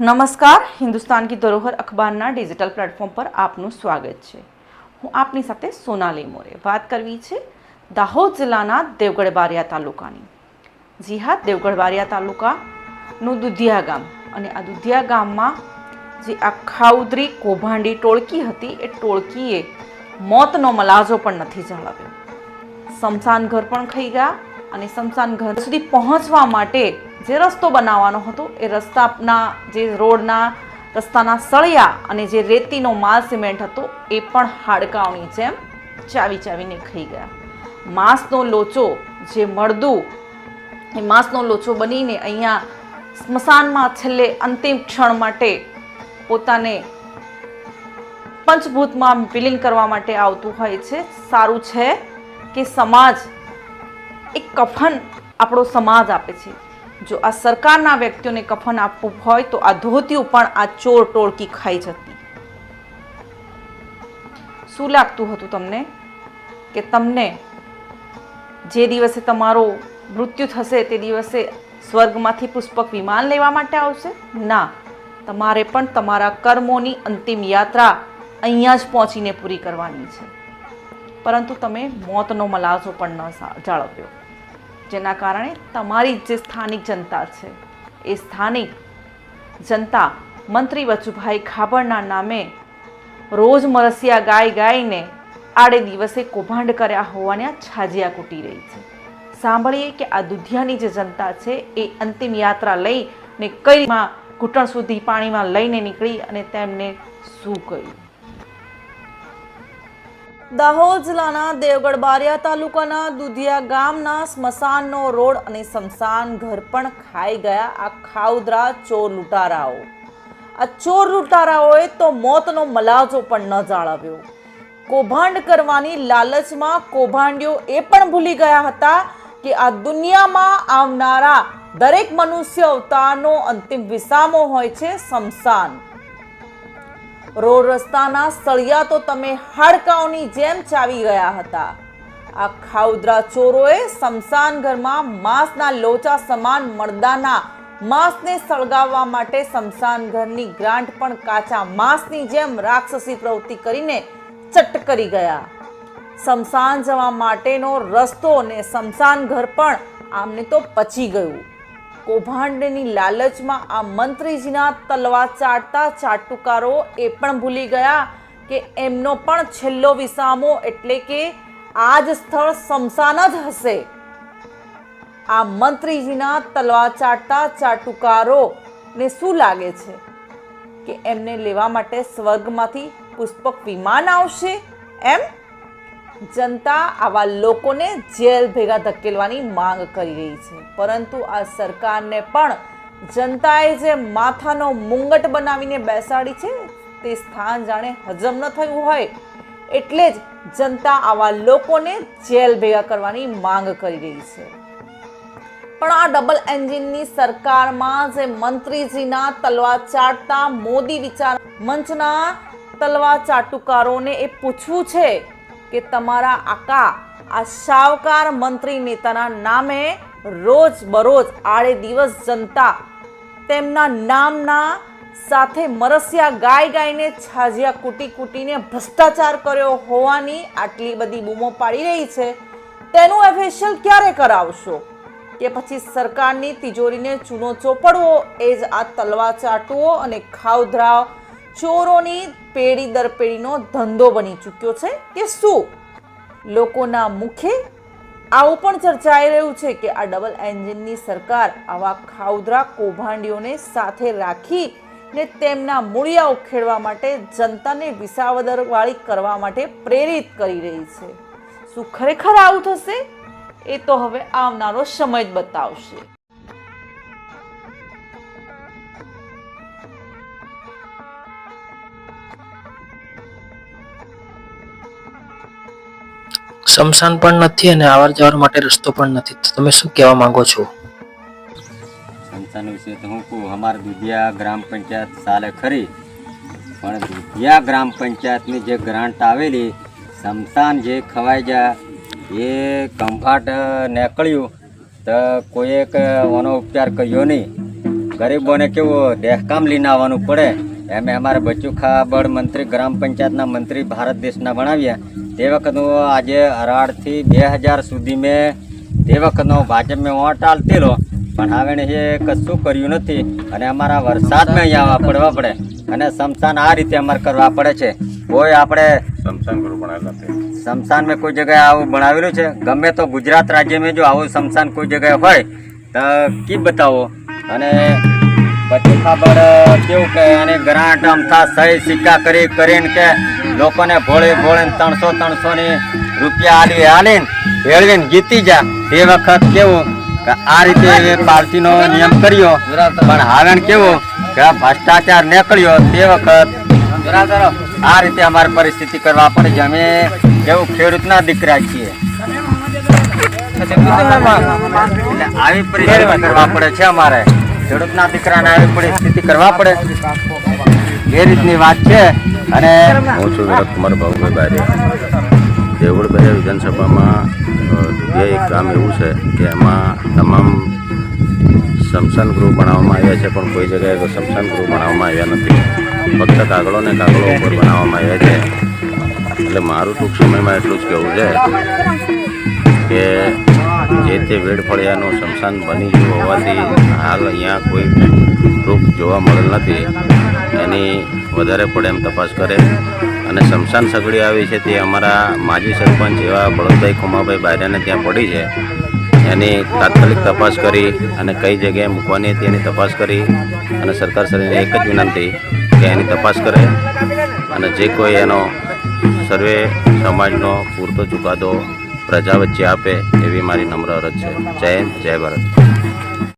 નમસ્કાર. હિન્દુસ્તાન કી ધરોહર અખબારના digital platform પર આપનું સ્વાગત છે. હું આપની સાથે સોનાલી મોરે વાત કરવી છે દાહોદ જિલ્લાના દેવગઢ બારિયા તાલુકાની. જી હા દેવગઢ બારિયા તાલુકાનું દુધિયા ગામ અને આ દુધિયા ગામમાં જે આ ખાઉદરી કૌભાંડી ટોળકી હતી, એ ટોળકીએ મોતનો મલાજો પણ નથી જણાવ્યો. સ્મશાન ઘર પણ ખાઈ ગયા અને સ્મશાન ઘર સુધી પહોંચવા માટે જે રસ્તો બનાવવાનો હતો એ રસ્તાના જે રોડના રસ્તાના સળિયા અને જે રેતીનો માલ સિમેન્ટ હતો એ પણ હાડકાઓની જેમ ચાવી ચાવીને ખાઈ ગયા. માંસનો લોચો જે મળદું, એ માંસનો લોચો બનીને અહીંયા સ્મશાનમાં છેલ્લે અંતિમ ક્ષણ માટે પોતાને પંચભૂતમાં વિલીન કરવા માટે આવતું હોય છે. સારું છે કે સમાજ એક કફન આપણો સમાજ આપે છે. જો આ સરકારના વ્યક્તિઓને કફન આપવું હોય તો આ ધોતિયું પણ આ ચોર ટોળકી ખાઈ જતી. શું લાગતું હતું તમને? કે તમને જે દિવસે તમારું મૃત્યુ થશે તે દિવસે સ્વર્ગમાંથી પુષ્પક વિમાન લેવા માટે આવશે? ના, તમારે પણ તમારા કર્મોની અંતિમ યાત્રા અહીંયા જ પહોંચીને પૂરી કરવાની છે. પરંતુ તમે મોતનો મલાજો પણ ન જાળવ્યો. જેના કારણે તમારી જે સ્થાનિક જનતા છે, એ સ્થાનિક જનતા મંત્રી વચુભાઈ ખાબડના નામે રોજ મરસિયા ગાય ગાઈને આડે દિવસે કૌભાંડ કર્યા હોવાને આ છાજિયા કૂટી રહી છે. સાંભળીએ કે આ દુધિયાની જે જનતા છે, એ અંતિમ યાત્રા લઈને કઈ માં ઘૂંટણ સુધી પાણીમાં લઈને નીકળી અને તેમને શું કહ્યું દાહોદ જિલ્લાના દેવગઢ બારિયા તાલુકાના દુધિયા ગામના સ્મશાનનો રોડ અને સ્મશાન ઘર પણ ખાઈ ગયા આ ખાઉદરા ચોર લૂંટારાઓ. આ ચોર લૂંટારાઓએ તો મોતનો મલાજો પણ ન જાળવ્યો. કૌભાંડ કરવાની લાલચમાં કૌભાંડીઓ એ પણ ભૂલી ગયા હતા કે આ દુનિયામાં આવનારા દરેક મનુષ્ય અવતારનો અંતિમ વિસામો હોય છે સ્મશાન. રોડ રસ્તાના સળિયા તો તમે હાડકાઓની જેમ ચાવી ગયા હતા. આ ખાઉદરા ચોરોએ સ્મશાન ઘરમાં માંસના લોચા સમાન મળદાના માંસને સળગાવવા માટે સ્મશાન ઘરની ગ્રાન્ટ પણ કાચા માંસની જેમ રાક્ષસી પ્રવૃત્તિ કરીને ચટ કરી ગયા. સ્મશાન જવા માટેનો રસ્તો ને સ્મશાન ઘર પણ આમને તો પચી ગયું. કૌભાંડની લાલચમાં આ મંત્રીજીના તલવા ચાટતા ચાટુકારો એ પણ ભૂલી ગયા કે એમનો પણ છેલ્લો વિસામો એટલે કે આ જ સ્થળ સ્મશાન જ હશે. આ મંત્રીજીના તલવા ચાટતા ચાટુકારો ને શું લાગે છે? કે એમને લેવા માટે સ્વર્ગમાંથી પુષ્પક વિમાન આવશે? એમ? જનતા આવા લોકોને જેલ ભેગા ધકેલવાની માંગ કરી રહી છે. પરંતુ આ સરકારને પણ જનતાએ જે માથાનો મુંગટ બનાવીને બેસાડી છે, તે સ્થાન જાણે હજમ ન થયું હોય, એટલે જ જનતા આવા લોકોને જેલ ભેગા કરવાની માંગ કરી રહી છે. પણ આ ડબલ એન્જિનની સરકારમાં જે મંત્રીજીના તલવા ચાટતા મોદી વિચાર મંચના તલવા ચાટુકારોને એ પૂછવું છે કે તમારા આકા આ શાવકાર મંત્રી નેતાના નામે રોજ બરોજ આડે દિવસ જનતા તેમના નામના સાથે મરસિયા ગાય ગાયને છાજિયા કૂટી કૂટીને ભ્રષ્ટાચાર કર્યો હોવાની આટલી બધી બૂમો પાડી રહી છે. તેનું એફેશિયલ ક્યારે કરાવશો? કે પછી સરકારની તિજોરીને ચૂનો ચોપડવો? એ જ આ તલવા ચાટવો અને ખાવધરાવ ચોરોની પેઢી દર પેઢીનો ધંધો બની ચૂક્યો છે કે શું? લોકોના મુખે આવું પણ ચર્ચાઈ રહ્યું છે કે આ ડબલ એન્જિનની સરકાર આવા ખાઉદરા કૌભાંડીઓને સાથે રાખી ને તેમના મૂળિયા ઉખેડવા માટે જનતાને વિસાવદરવાળી કરવા માટે પ્રેરિત કરી રહી છે. શું ખરેખર આવું થશે? એ તો હવે આવનારો સમય જ બતાવશે. સ્મશાન પણ નથી અને આવર જવર માટે રસ્તો પણ નથી. તો તમે શું કહેવા માંગો છો? સ્મશાન વિશે તો હું કહું, અમારે દુધિયા ગ્રામ પંચાયત ચાલે ખરી. પણ દુધિયા ગ્રામ પંચાયતની જે ગ્રાન્ટ આવેલી, સ્મશાન જે ખવાઈ જાય એ કંભાટ નીકળ્યું. તો કોઈએ એક ઓનો ઉપચાર કર્યો નહીં. ગરીબોને કેવું દેહકામ લઈને આવવાનું પડે? એમ અમારે બચ્ચુ ખાબડ મંત્રી, ગ્રામ પંચાયતના મંત્રી ભારત દેશના ભણાવ્યા. તે વખતનું આજે અઢારથી બે હજાર સુધી મેં તે વખતનો ભાજપ મેં વોટ આલતેલો. પણ હવે એને એ કશું કર્યું નથી. અને અમારા વરસાદમાં અહીંયા આવવા પડવા પડે. અને સમસાન આ રીતે અમારે કરવા પડે છે. કોઈ આપણે સમસાન મેં કોઈ જગ્યાએ આવું ભણાવેલું છે? ગમે તો ગુજરાત રાજ્યમાં જો આવું સમસાન કોઈ જગ્યાએ હોય તો કી બતાવો? અને પછી ખબર કેવું કે અને ગ્રાન્ટ અમથા સહી સિક્કા કરી કરીને કે લોકોને ભોળે ભોળે ત્રણસો ત્રણસો ની રૂપિયા આલી આલીને ભેળવીને જીતી જા. તે વખત કેવું કે આ રીતે પાર્ટીનો નિયમ કર્યો. પણ હવે કેવું કે ભ્રષ્ટાચાર નીકળ્યો તે વખત આ રીતે અમારે પરિસ્થિતિ કરવા પડે છે. અમે કેવું ખેડૂતના દીકરા છીએ. આવી પરિસ્થિતિ કરવા પડે છે અમારે. ખેડૂતના દીકરાને આવી પરિસ્થિતિ કરવા પડે એ રીતની વાત છે. અને હું છું વિરતકુમાર ભાઉભાઈ બારે બજાર વિધાનસભામાં દુધિયા એક કામ એવું છે કે એમાં તમામ સ્મશાન ગૃહ બનાવવામાં આવ્યા છે, પણ કોઈ જગ્યાએ શમશાન ગૃહ બનાવવામાં આવ્યા નથી. ફક્ત કાગળો ને કાગળો ઉપર બનાવવામાં આવ્યા છે. એટલે મારું ટૂંક સમયમાં એટલું જ કહેવું છે કે જે તે વેડ ફળિયાનું બની ગયું હોવાથી હાલ અહીંયા કોઈ રૂપ જોવા મળેલ નથી. એની વધારે પડે એમ તપાસ કરે. અને શમશાન સગડી આવી છે તે અમારા માજી સરપંચ એવા બળદભાઈ ખુમાભાઈ બાયરાને ત્યાં પડી છે. એની તાત્કાલિક તપાસ કરી અને કઈ જગ્યાએ મૂકવાની હતી એની તપાસ કરી. અને સરકાર શ્રીને એક જ વિનંતી કે એની તપાસ કરે. અને જે કોઈ એનો સર્વે સમાજનો પૂરતો ચુકાદો પ્રજા વચ્ચે આપે એવી મારી નમ્ર અરજ છે. જય હિન્દ, જય ભારત.